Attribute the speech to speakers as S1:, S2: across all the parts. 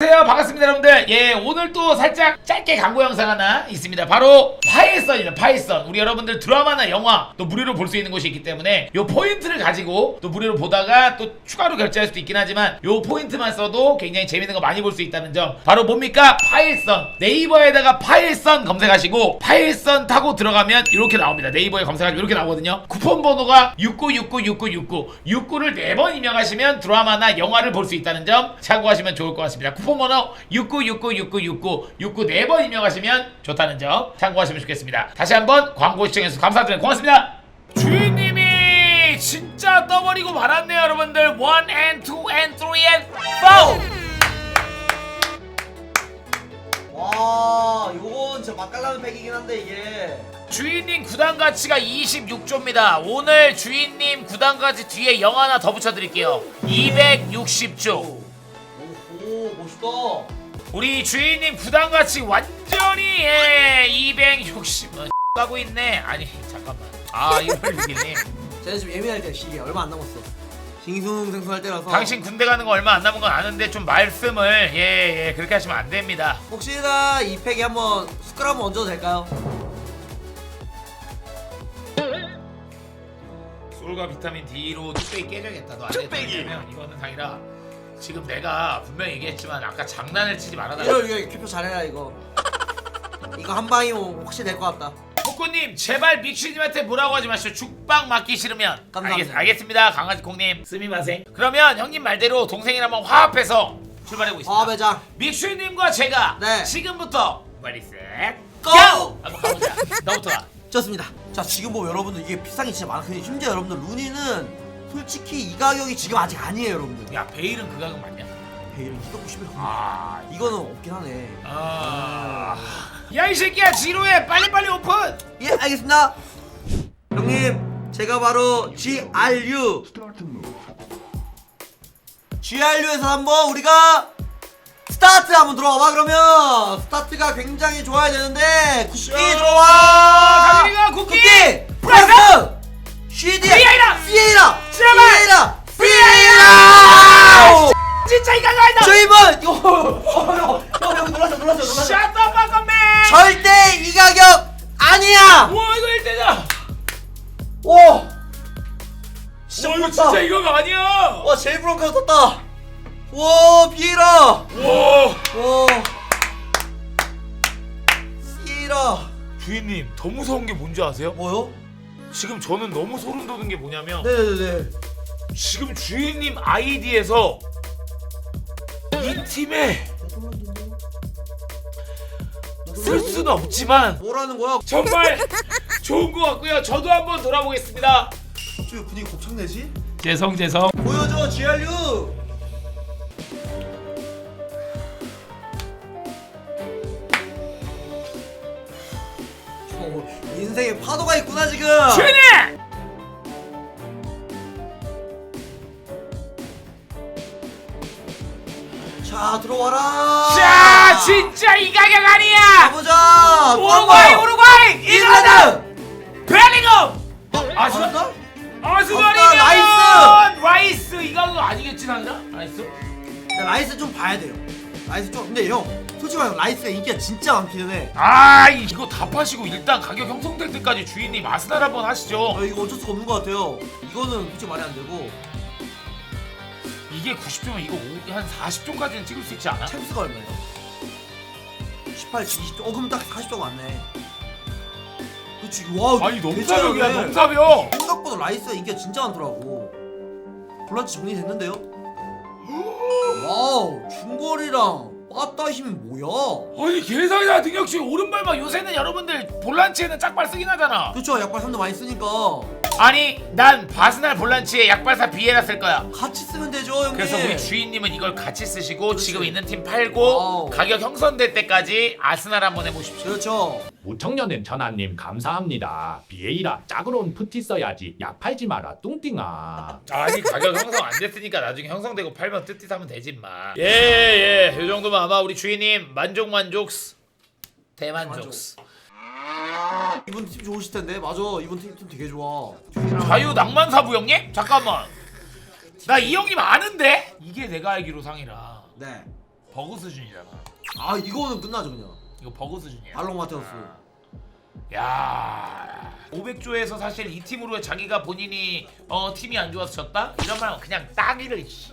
S1: 안녕하세요. 반갑습니다 여러분들. 예 오늘 또 살짝 짧게 광고 영상 하나 있습니다. 바로 파이썬입니다 파이썬. 우리 여러분들 드라마나 영화 또 무료로 볼 수 있는 곳이 있기 때문에 요 포인트를 가지고 또 무료로 보다가 또 추가로 결제할 수도 있긴 하지만 요 포인트만 써도 굉장히 재밌는 거 많이 볼 수 있다는 점. 바로 뭡니까? 파이썬. 네이버에다가 파이썬 검색하시고 파이썬 타고 들어가면 이렇게 나옵니다. 네이버에 검색하시면 이렇게 나오거든요. 쿠폰 번호가 69696969 69를 4번 입력하시면 드라마나 영화를 볼 수 있다는 점 참고하시면 좋을 것 같습니다 쿠폰 번호 69696969 69 4번 입력하시면 좋다는 점 참고하시면 좋겠습니다 다시 한번 광고 시청해주셔서 감사드립니다 고맙습니다 주인님이 진짜 떠버리고 말았네요 여러분들 1 and 2 and 3 and 4
S2: 와 요건 진짜 맛깔나는 팩이긴 한데 이게
S1: 주인님 구단 가치가 26조입니다. 오늘 주인님 구단 가치 뒤에 0 하나 더 붙여드릴게요. 260조.
S2: 멋있다
S1: 우리 주인님 가치 완전히 예, 260. 어, 가고 있네. 아니 잠깐만. 아 이걸 이기네.
S2: 제가 지금 예민할 때 시기에 얼마 안 남았어 싱숭생숭할 때라서
S1: 당신 군대 가는 거 얼마 안 남은 건 아는데 좀 말씀을 예 예 그렇게 하시면 안 됩니다.
S2: 혹시나 이 팩에 한번 숟가락 한번 얹어도 될까요?
S1: 솔과 비타민 D로 뚝배기 깨져야겠다. 너안 되면 이거는 당이라. 지금 내가 분명히 얘기했지만 아까 장난을 치지 말아달라.
S2: 이거 캡처 잘해라 이거. 이거 한 방이면 확실히 될것 같다.
S1: 포코님 제발 믹슈님한테 뭐라고 하지 마시오. 죽빵 맞기 싫으면.
S2: 감사합니다.
S1: 알겠, 알겠 습니다. 강아지 콩님. 스미마생. 그러면 형님 말대로 동생이랑 한번 화합해서 출발하고 있습니다.
S2: 화합회장.
S1: 믹슈님과 제가
S2: 네.
S1: 지금부터 머리 셋
S2: 고!
S1: 한번 가보자. 너부터 가
S2: 좋습니다. 자 지금 보면 여러분들 이게 비싼 게 진짜 많거든요. 심지어 여러분들 루니는 솔직히 이 가격이 지금 아직 아니에요 여러분들.
S1: 야 베일은 그 가격 맞냐?
S2: 베일은 희도 90일
S1: 아...
S2: 이거는 없긴 하네.
S1: 아... 야 이 새끼야 지루해. 빨리빨리 오픈.
S2: 예 알겠습니다. 형님 제가 바로 GRU GRU에서 한번 우리가 스타트 한번 들어와봐 그러면. 스타트가 굉장히 좋아야 되는데 쿠키 들어와.
S1: 쿠키!
S2: 플러스 CD
S1: 피 에이라!
S2: 피에이라! 피에이라
S1: 피에이라!
S2: 피에이라
S1: 진짜 이 가격 아니다
S2: 저희분 이거 형 놀랐어 놀랐어 놀랐어
S1: Shut the fuck up man.
S2: 절대 이 가격 아니야.
S1: 와 이거 1대다.
S2: 오.
S1: 진짜 이거 진짜 이거가 아니야.
S2: 와 제일 브론카드 떴다. 와 비에라
S1: 와.
S2: 와. 시에라
S1: 주인님 더 무서운 게 뭔지 아세요?
S2: 뭐요?
S1: 지금 저는 너무 소름 돋는 게 뭐냐면
S2: 네네네.
S1: 지금 주인님 아이디에서 이 팀에 쓸 수는 없지만
S2: 뭐라는 거야?
S1: 정말 좋은 것 같고요. 저도 한번 돌아보겠습니다.
S2: 갑자기 분위기 곱창 내지?
S1: 죄송 죄송
S2: 보여줘 GRU 어, 파도가 있구나 지금.
S1: 주인님
S2: 자 들어와라.
S1: 자 진짜 이 가격 아니야!
S2: 가보자.
S1: 우루과이 우루과이!
S2: 잉글랜드.
S1: 벨링엄! 아스날
S2: 아스날?
S1: 아스날이면
S2: 라이스!
S1: 라이스! 이 가격 아니겠지 나나? 라이스?
S2: 야, 라이스 좀 봐야 돼요. 라이스 좀 근데 형 솔직히 말해 라이스가 인기가 진짜 많기는 해.
S1: 아 이거 다 파시고 일단 가격 형성될 때까지 주인님 아스날 한번 하시죠
S2: 어, 이거 어쩔 수가 없는 것 같아요. 이거는 솔직히 말이 안 되고
S1: 이게 90조면 이거 오- 한 40조까지는 찍을 수 있지 않아?
S2: 챔스가 얼마예요? 18, 20조. 어 그럼 딱 40조가 맞네. 그렇지. 와.
S1: 아니
S2: 개짜리네.
S1: 넘사벽이야 넘사벽
S2: 생각보다 라이스가 인기가 진짜 많더라고. 볼란치 정리됐는데요? 와우 중거리랑 빠따 힘이 뭐야?
S1: 아니 개사기다 등역시 오른발막 요새는 여러분들 볼란치에는 짝발 쓰긴 하잖아.
S2: 그쵸 약발 3도 많이 쓰니까
S1: 아니 난 바스날 볼란치에 약발사 비에라 쓸 거야
S2: 같이 쓰면 되죠 형님.
S1: 그래서 우리 주인님은 이걸 같이 쓰시고
S2: 그렇지.
S1: 지금 있는 팀 팔고
S2: 와우.
S1: 가격 형성될 때까지 아스날 한번 해보십시오
S2: 그렇죠.
S3: 무청년은 전하님 감사합니다. 비에이라 짝으로는 푸티 써야지. 약 팔지 마라 뚱띵아.
S1: 아니 가격 형성 안 됐으니까 나중에 형성되고 팔면 뜨뜻하면 되지 마. 예예, 이 정도면 아마 우리 주인님 만족 만족 대만족.
S2: 이분 팀 좋으실 텐데 맞아 이분 팀, 팀 되게 좋아
S1: 자유 낭만사부 형님? 잠깐만. 나 이 형님 아는데? 이게 내가 알기로 상이라.
S2: 네
S1: 버그 수준이잖아.
S2: 아 이거는 끝나죠 그냥
S1: 이거 버그 수준이야.
S2: 알롱 마테우스
S1: 야 500조에서 사실 이 팀으로 자기가 본인이 어 팀이 안 좋아서 졌다? 이러면 그냥 따기를 씨.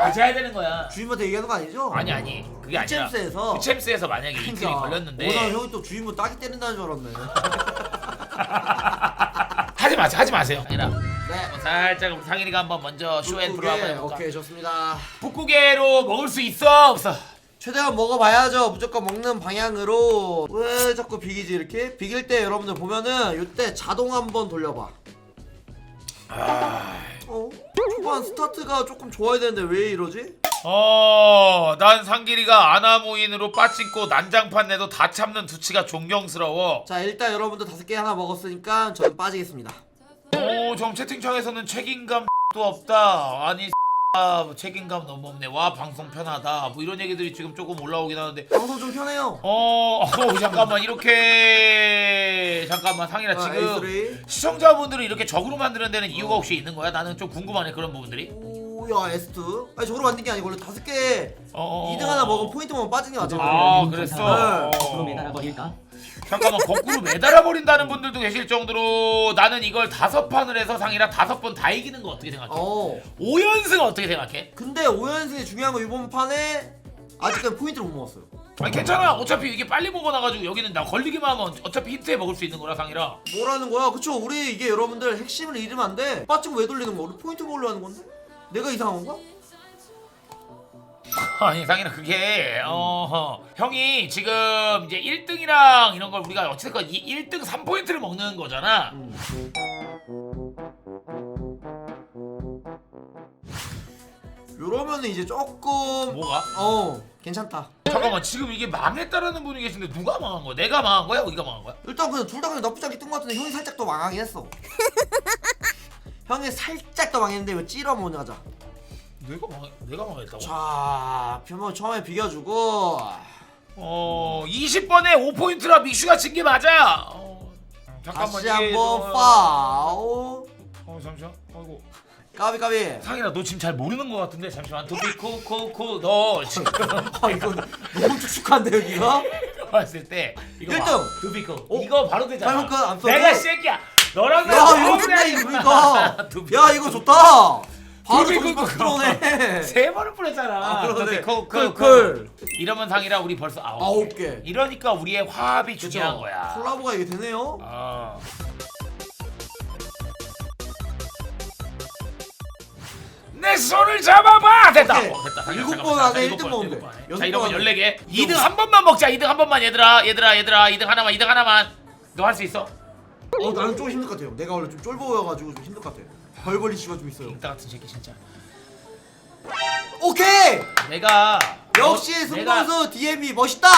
S1: 맞아야 되는 거야.
S2: 주인한테 얘기하는 거 아니죠?
S1: 아니 아니. 그게 아니라
S2: 챔스에서.
S1: 챔스에서 만약에 이 팀이 걸렸는데.
S2: 오나 형이 또 주인분 따기 때린다는 줄 알았네.
S1: 하지 마세요 하지 마세요. 아니라
S2: 네.
S1: 한번 살짝 우리 상일이가 한번 먼저 쇼에
S2: 북극에,
S1: 들어와 볼까
S2: 오케이 좋습니다.
S1: 북구개로 먹을 수 있어 없어?
S2: 최대한 먹어봐야죠. 무조건 먹는 방향으로. 왜 자꾸 비기지 이렇게? 비길 때 여러분들 보면은 이때 자동 한번 돌려봐 어? 초반 스타트가 조금 좋아야 되는데 왜 이러지?
S1: 어, 난 상길이가 아나무인으로 빠친코 난장판 내도 다 참는 두치가 존경스러워.
S2: 자 일단 여러분들 다섯 개 하나 먹었으니까 저는 빠지겠습니다
S1: 오, 정 채팅창에서는 책임감 도 없다. 아니 아, 책임감 너무 없네. 와, 방송 편하다. 뭐 이런 얘기들이 지금 조금 올라오긴 하는데.
S2: 방송 좀 편해요
S1: 어, 어 잠깐만 이렇게 잠깐만 상일아
S2: 아,
S1: 지금
S2: A3
S1: 시청자분들을 이렇게 적으로 만드는 데는 이유가 혹시 있는 거야? 나는 좀 궁금하네 그런 부분들이.
S2: 오야 에스트 아니 저로 만든 게 아니고 원래 다섯 개
S1: 어.
S2: 2등 하나 먹으면 포인트 먹으면 빠지는 게 맞잖아
S1: 아, 그랬어?
S2: 네.
S4: 앞으로 매달 아 버릴까?
S1: 잠깐만 거꾸로 매달아 버린다는 분들도 계실 정도로 나는 이걸 다섯 판을 해서 상이라 다섯 번 다 이기는 거 어떻게 생각해?
S2: 어
S1: 5연승 어떻게 생각해?
S2: 근데 5연승이 중요한 건 이번 판에 아직까지 포인트를 못 먹었어요
S1: 아니 괜찮아 어차피 이게 빨리 먹어놔가지고 여기는 나 걸리기만 하면 어차피 히트에 먹을 수 있는 거라 상이라
S2: 뭐라는 거야? 그쵸 우리 이게 여러분들 핵심을 잃으면 안 돼. 빠지고 왜 돌리는 거야? 우리 포인트 먹으려 하는 건데? 내가 이상한 건가?
S1: 아니 상이라 그게 어 형이 지금 이제 1등이랑 이런 걸 우리가 어쨌든 이 1등 3포인트를 먹는 거잖아
S2: 이러면 이제 조금
S1: 뭐가?
S2: 어 괜찮다.
S1: 잠깐만 지금 이게 망했다라는 분이 계신데 누가 망한 거야? 내가 망한 거야? 우리가 망한 거야?
S2: 일단 그냥 둘 다 그냥 나쁘지 않게 뜬 것 같은데 형이 살짝 더 망하긴 했어. 형이 살짝 더 망했는데 왜 찌러먹냐 하자.
S1: 내가 망 내가 망했다고?
S2: 자, 표면 처음에 비겨주고
S1: 어 20번에 5포인트라 믹슈가 친 게 맞아 어, 잠깐만
S2: 다시
S1: 이게
S2: 한번
S1: 너-
S2: 파우
S1: 어 잠시만 아이고
S2: 까비 까비.
S1: 상이라 너 지금 잘 모르는 것 같은데 잠시만 두비쿠쿠쿠 너 지금
S2: 아 이거 너무 축축한데 여기가?
S1: 봤을 때 이거
S2: 일
S1: 봐.
S2: 등!
S1: 두비쿠
S2: 어?
S1: 이거 바로 되잖아
S2: 잘못 가- 안 써도?
S1: 내가 새끼야 너랑
S2: 야 이거 좋다 이거 야 이거 좋다. 바로
S1: 그거.
S2: 들어오네.
S1: 세 번을 뿌렸잖아
S2: 아, 그러네.
S1: 두비쿠쿠쿠.
S2: 쿨쿨.
S1: 이러면 상이라 우리 벌써 아홉,
S2: 아홉 개.
S1: 이러니까 우리의 화합이 중요한? 거야
S2: 콜라보가 이게 되네요.
S1: 아. 내 손을 잡아봐 됐다
S2: 오케이.
S1: 어, 됐다
S2: 일곱
S1: 잠깐만,
S2: 번
S1: 잠깐만,
S2: 안에
S1: 일곱
S2: 일등
S1: 번,
S2: 먹으면
S1: 일곱
S2: 돼.
S1: 번.
S2: 여섯
S1: 자 이러면
S2: 번
S1: 14개
S2: 이등
S1: 2등 한 번만 먹자 2등 한 번만 얘들아 얘들아 얘들아 2등 하나만 2등 하나만 너 할 수 있어?
S2: 어 나는 좀 힘들 것 같아요. 내가 원래 좀 쫄보여가지고 좀 힘들 것 같아. 벌벌이 씨가 좀 있어요.
S1: 이따 같은 새끼 진짜
S2: 오케이.
S1: 내가
S2: 역시
S1: 너- 내가-
S2: 승범수 DM이 멋있다.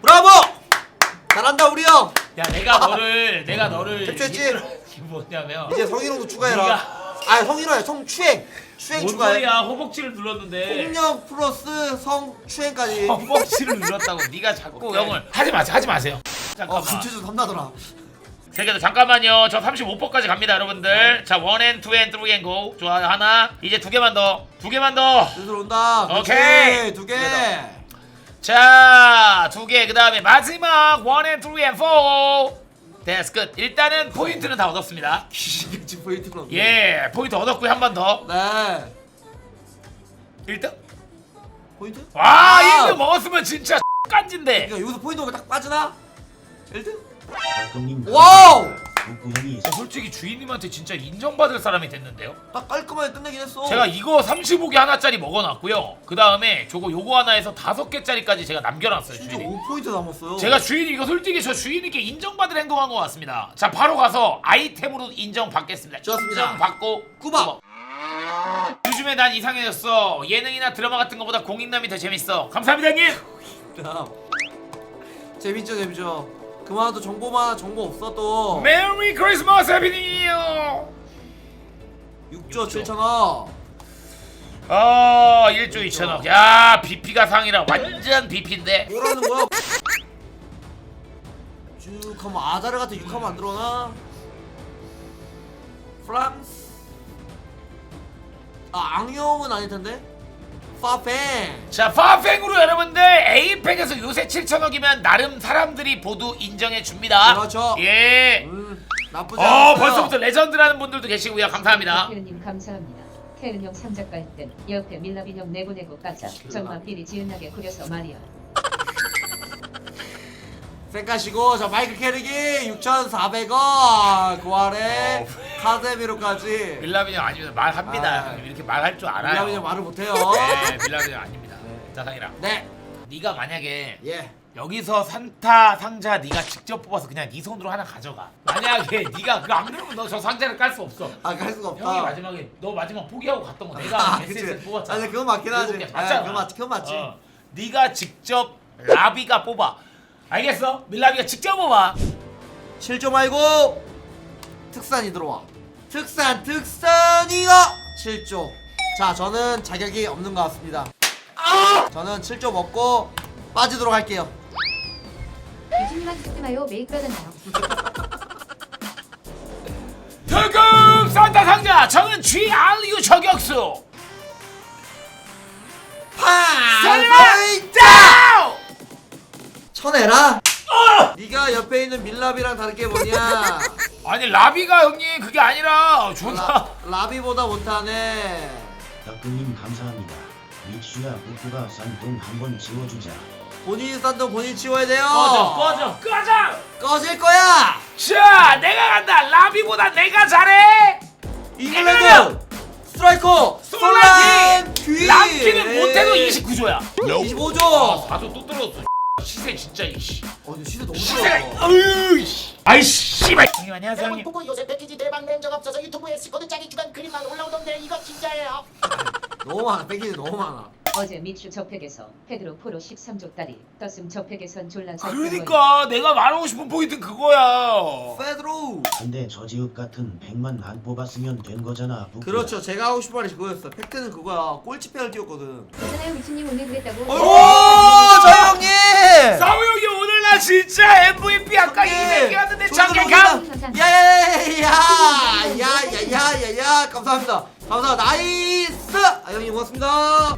S2: 브라보. 잘한다 우리 형.
S1: 야 내가 너를 내가 너를
S2: 캡처했지?
S1: 이게 뭐냐면
S2: 이제 성희롱도 추가해라.
S1: 네가-
S2: 아 성희롱야 성추행. 추행
S1: 뭔
S2: 추가해.
S1: 소리야 허벅지를 눌렀는데
S2: 폭력 플러스 성추행까지.
S1: 허벅지를 눌렀다고 네가 자꾸. 형을 하지 마세요 하지 마세요
S2: 어
S1: 잠깐만
S2: 김치도 탐나더라.
S1: 세계도 잠깐만요. 저 35%까지 갑니다, 여러분들. 자, 원 앤, 투 앤, 쓰리 앤 고. 좋아, 하나. 이제 두 개만 더. 두 개만 더.
S2: 슬슬 온다. 그렇지.
S1: 오케이.
S2: 두 개.
S1: 두개 자, 두 개. 그 다음에 마지막 원 앤, 투 앤, 포. 됐어, 끝. 일단은 포인트는 다 얻었습니다.
S2: 귀신같이 포인트로.
S1: 예, 포인트 얻었고요. 한 번 더.
S2: 네.
S1: 1등?
S2: 포인트?
S1: 와, 1등 먹었으면 진짜 깐진데.
S2: 그러니까 여기서 포인트 먹으면 딱 빠지나? 1등? 와우!
S1: 어, 솔직히 주인님한테 진짜 인정받을 사람이 됐는데요.
S2: 딱 깔끔하게 끝내긴 했어.
S1: 제가 이거 35개 하나짜리 먹어놨고요. 그 다음에 저거 요거 하나에서 다섯 개짜리까지 제가 남겨놨어요.
S2: 심지어
S1: 주인이.
S2: 5포인트 남았어요.
S1: 제가 주인이 이거 솔직히 저 주인님께 인정받을 행동한 것 같습니다. 자 바로 가서 아이템으로 인정받겠습니다.
S2: 좋습니다.
S1: 인정받고
S2: 꾸벅.
S1: 요즘에 난 이상해졌어. 예능이나 드라마 같은 것보다 공익남이 더 재밌어. 감사합니다 형님.
S2: 다음. 재밌죠, 재밌죠. 그만도 정보만 정보 없어 또.
S1: 메리 크리스마스 해피 뉴 이어.
S2: 6조 7천원.
S1: 아 1조 2천억. 야 BP가 상이라 완전 BP인데.
S2: 뭐라는 거야? 쭉 하면 아자르 같은 6하면 안 들어오나? 프랑스. 아 앙용은 아닐 텐데. 파팽
S1: 자 파팽으로 여러분들 A팩에서 요새 7천억이면 나름 사람들이 모두 인정해 줍니다
S2: 그렇죠.
S1: 예
S2: 음 나쁘지
S1: 어
S2: 않았어요
S1: 벌써부터 레전드라는 분들도 계시고요 감사합니다
S5: 태은님 감사합니다. 태은 형 상작가 할땐 옆에 밀라빈 형 내보내고 까자. 정말 비리 지은하게 그려서 말이야.
S2: 쌩까시고 저 마이크 캐릭이 6,400원 그 아래 카세미로까지
S1: 밀라빈이 형 아닙니다 말합니다
S2: 아.
S1: 형님 이렇게 말할 줄 알아요
S2: 밀라빈이 말을 못해요
S1: 네 밀라빈이 형 아닙니다
S2: 네.
S1: 자 상이라
S2: 네
S1: 네가 만약에
S2: 예.
S1: 여기서 산타 상자 네가 직접 뽑아서 그냥 네 손으로 하나 가져가 만약에 네가 그거 안 그러면 너 저 상자를 깔 수 없어
S2: 아, 갈 수가 없다.
S1: 형이 마지막에 너 마지막 포기하고 갔던 거 내가
S2: 아, 그치.
S1: 뽑았잖아
S2: 아니, 그건 맞긴 하지.
S1: 일곱 개
S2: 아,
S1: 맞잖아
S2: 그건 맞지, 그건 맞지.
S1: 어. 네가 직접 라비가 뽑아 알겠어? 밀라비가 직접 뽑아
S2: 7조 말고 특산이 들어와. 특산, 특산이가 7조. 자, 저는 자격이 없는 것 같습니다. 아! 저는 7조 먹고 빠지도록 할게요.
S6: 유진이만 듣지 마요. 매일 그러잖아요.
S1: 특급 산타 상자 저는 GRU 저격수
S2: 파이자!
S1: 자!
S2: 쳐내라. 네가 옆에 있는 밀랍이랑 다를 게 뭐냐?
S1: 아니 라비가 형님 그게 아니라 존나
S2: 라, 라비보다 못하네.
S4: 닭똥님 감사합니다. 믹슈야 북구가 쌍똥 한번 지워주자.
S2: 본인이 싼돈 본인 치워야 돼요.
S1: 꺼져 꺼져 꺼져
S2: 꺼질 거야.
S1: 자 내가 간다 라비보다 내가 잘해
S2: 잉글랜드 스트라이커
S1: 솔라키 랑키는 못해도 29조야
S2: 25조.
S1: 아또 또 떨어졌어 시세 진짜 이씨
S2: 어, 근데 시세 너무
S1: 시세가
S2: 들어.
S1: 어휴 씨 아이 씨발 형님 안녕하세요
S7: 여러분
S1: 형님
S7: 보고 요새 패키지 대박 낸적 없어서 유튜브에 스쿼드 짜기 주간 그림만 올라오던데 이거 진짜예요?
S2: 너무 많아. 패키지 너무 많아.
S5: 어제 미추 저팩에서 페드로 포로 13조 딸이 떴음 저팩에선 졸라 잘
S1: 그러니까 내가 말하고 싶은 포인트는 그거야
S2: 페드로.
S4: 근데 저 지읍 같은 100만 안 뽑았으면 된 거잖아. 북구야.
S2: 그렇죠. 제가 하고 싶은 말이 그거였어. 팩트는 그거야. 꼴찌패를 띄웠거든.
S6: 괜찮아요. 유진님 오늘 그랬다고.
S2: 오, 저 형님.
S1: 그래. 싸우 형이 오늘 나 진짜 MVP 아까 이백개 하는데 장기 감.
S2: 야야야야야야야 감사합니다. 감사합니다. 나이스. 아 형님 고맙습니다.